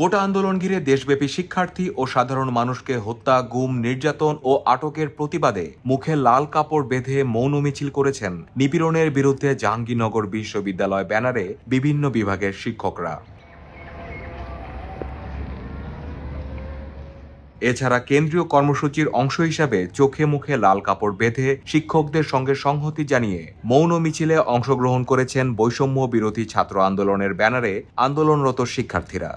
কোটা আন্দোলন ঘিরে দেশব্যাপী শিক্ষার্থী ও সাধারণ মানুষকে হত্যা, গুম, নির্যাতন ও আটকের প্রতিবাদে মুখে লাল কাপড় বেঁধে মৌন মিছিল করেছেন নিপীড়নের বিরুদ্ধে জাহাঙ্গীরনগর বিশ্ববিদ্যালয় ব্যানারে বিভিন্ন বিভাগের শিক্ষকরা। এছাড়া কেন্দ্রীয় কর্মসূচির অংশ হিসাবে চোখে মুখে লাল কাপড় বেঁধে শিক্ষকদের সঙ্গে সংহতি জানিয়ে মৌন মিছিলে অংশগ্রহণ করেছেন বৈষম্য বিরোধী ছাত্র আন্দোলনের ব্যানারে আন্দোলনরত শিক্ষার্থীরা।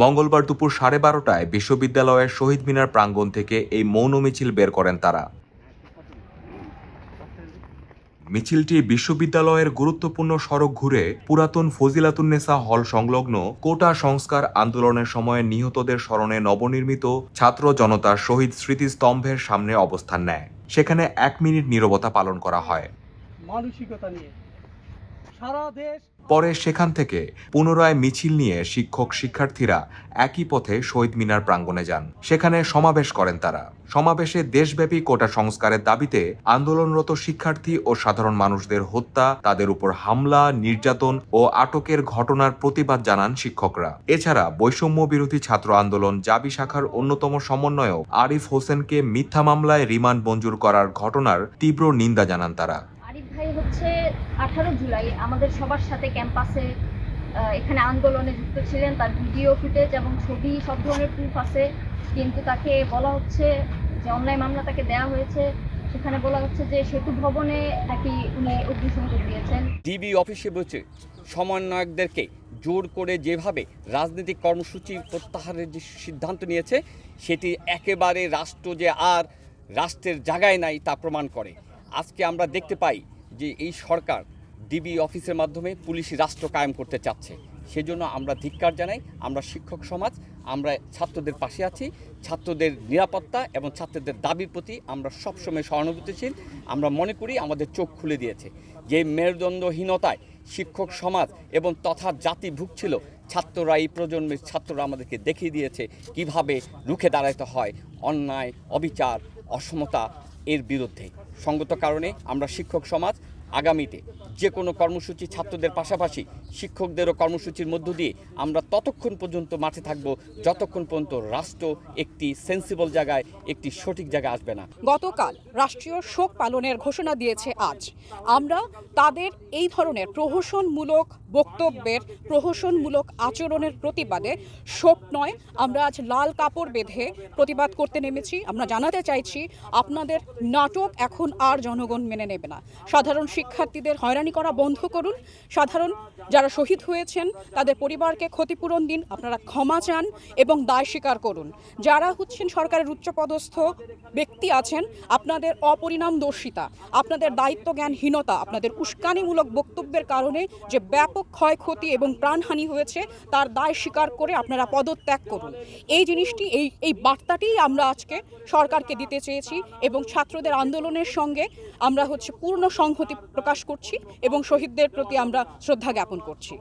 মঙ্গলবার দুপুর সাড়ে বারোটায় বিশ্ববিদ্যালয়ের শহীদ মিনার প্রাঙ্গণ থেকে এই মৌন মিছিল বের করেন তারা। মিছিলটি বিশ্ববিদ্যালয়ের গুরুত্বপূর্ণ সড়ক ঘুরে পুরাতন ফজিলাতুন্নেসা হল সংলগ্ন কোটা সংস্কার আন্দোলনের সময় নিহতদের স্মরণে নবনির্মিত ছাত্র জনতার শহীদ স্মৃতিস্তম্ভের সামনে অবস্থান নেয়। সেখানে এক মিনিট নীরবতা পালন করা হয়। মানসিকতা নিয়ে। পরে সেখান থেকে পুনরায় মিছিল নিয়ে শিক্ষক শিক্ষার্থীরা একই পথে শহীদ মিনার প্রাঙ্গণে যান। সেখানে সমাবেশ করেন তারা। সমাবেশে দেশব্যাপী কোটা সংস্কারের দাবিতে আন্দোলনরত শিক্ষার্থী ও সাধারণ মানুষদের হত্যা, তাদের উপর হামলা, নির্যাতন ও আটকের ঘটনার প্রতিবাদ জানান শিক্ষকরা। এছাড়া বৈষম্য বিরোধী ছাত্র আন্দোলন জাবি শাখার অন্যতম সমন্বয়ক আরিফ হোসেনকে মিথ্যা মামলায় রিমান্ড মঞ্জুর করার ঘটনার তীব্র নিন্দা জানান তারা। হচ্ছে আঠারো জুলাই। আমাদের সবার সাথে ক্যাম্পাসে এখানে আন্দোলনে যুক্ত ছিলেন। তার ভিডিও ফুটেজ এবং ছবি সব ধরনের প্রুফ আছে। কিন্তু তাকে বলা হচ্ছে যে অনলাইন মামলা তাকে দেওয়া হয়েছে। সেখানে বলা হচ্ছে যে সেতু ভবনে নাকি উনি অগ্নিসংযোগ দিয়েছেন। ডিবি অফিসে বসে সমন্বয়কদেরকে জোর করে যেভাবে রাজনৈতিক কর্মসূচি প্রত্যাহারের যে সিদ্ধান্ত নিয়েছে, সেটি একেবারে রাষ্ট্র যে আর, রাষ্ট্রের জায়গায় নাই তা প্রমাণ করে। আজকে আমরা দেখতে পাই যে এই সরকার ডিবি অফিসের মাধ্যমে পুলিশি রাষ্ট্র কায়েম করতে চাচ্ছে। সেজন্য আমরা ধিক্কার জানাই, আমরা শিক্ষক সমাজ, আমরা ছাত্রদের পাশে আছি, ছাত্রদের নিরাপত্তা এবং ছাত্রদের দাবির প্রতি আমরা সবসময় সহানুভূতিশীল। আমরা মনে করি আমাদের চোখ খুলে দিয়েছে যে মেরুদণ্ডহীনতায় শিক্ষক সমাজ এবং তথা জাতি ভুগছিল, ছাত্ররা এই প্রজন্মের ছাত্ররা আমাদেরকে দেখিয়ে দিয়েছে কীভাবে রুখে দাঁড়াতে হয় অন্যায়, অবিচার, অসমতা এর বিরুদ্ধে। সঙ্গত কারণে আমরা শিক্ষক সমাজ আগামীতে যে কোনো কর্মসূচি ছাত্রদের পাশাপাশি শিক্ষকদেরও কর্মসূচির মধ্য দিয়ে আমরা ততক্ষণ পর্যন্ত মাঠে থাকব, যতক্ষণ পর্যন্ত রাষ্ট্র একটি সেন্সিবল জায়গায়, একটি সঠিক জায়গায় আসবে না। গতকাল রাষ্ট্রীয় শোক পালনের ঘোষণা দিয়েছে আজ। আমরা তাদের এই ধরনের প্রহসনমূলক বক্তব্যের, প্রহসনমূলক আচরণের প্রতিবাদে শোক নয়, আমরা আজ লাল কাপড় বেঁধে প্রতিবাদ করতে নেমেছি। আমরা জানাতে চাইছি, আপনাদের নাটক এখন আর জনগণ মেনে নেবে না। সাধারণ শিক্ষার্থীদের হয়রানি করা বন্ধ করুন। সাধারণ যারা শহীদ হয়েছেন, তাদের পরিবারকে ক্ষতিপূরণ দিন, আপনারা ক্ষমা চান এবং দায় স্বীকার করুন। যারা হচ্ছেন সরকারের উচ্চপদস্থ ব্যক্তি আছেন, আপনাদের অপরিণাম দর্শিতা আপনাদের দায়িত্ব জ্ঞানহীনতা আপনাদের উস্কানিমূলক বক্তব্যের কারণে যে ব্যাপক ক্ষয়ক্ষতি এবং প্রাণহানি হয়েছে, তার দায় স্বীকার করে আপনারা পদত্যাগ করুন। এই জিনিসটি, এই এই বার্তাটি আমরা আজকে সরকারকে দিতে চেয়েছি এবং ছাত্রদের আন্দোলনের সঙ্গে আমরা হচ্ছে পূর্ণ সংহতি প্রকাশ করছি এবং শহীদদের প্রতি আমরা শ্রদ্ধা জ্ঞাপন করছি।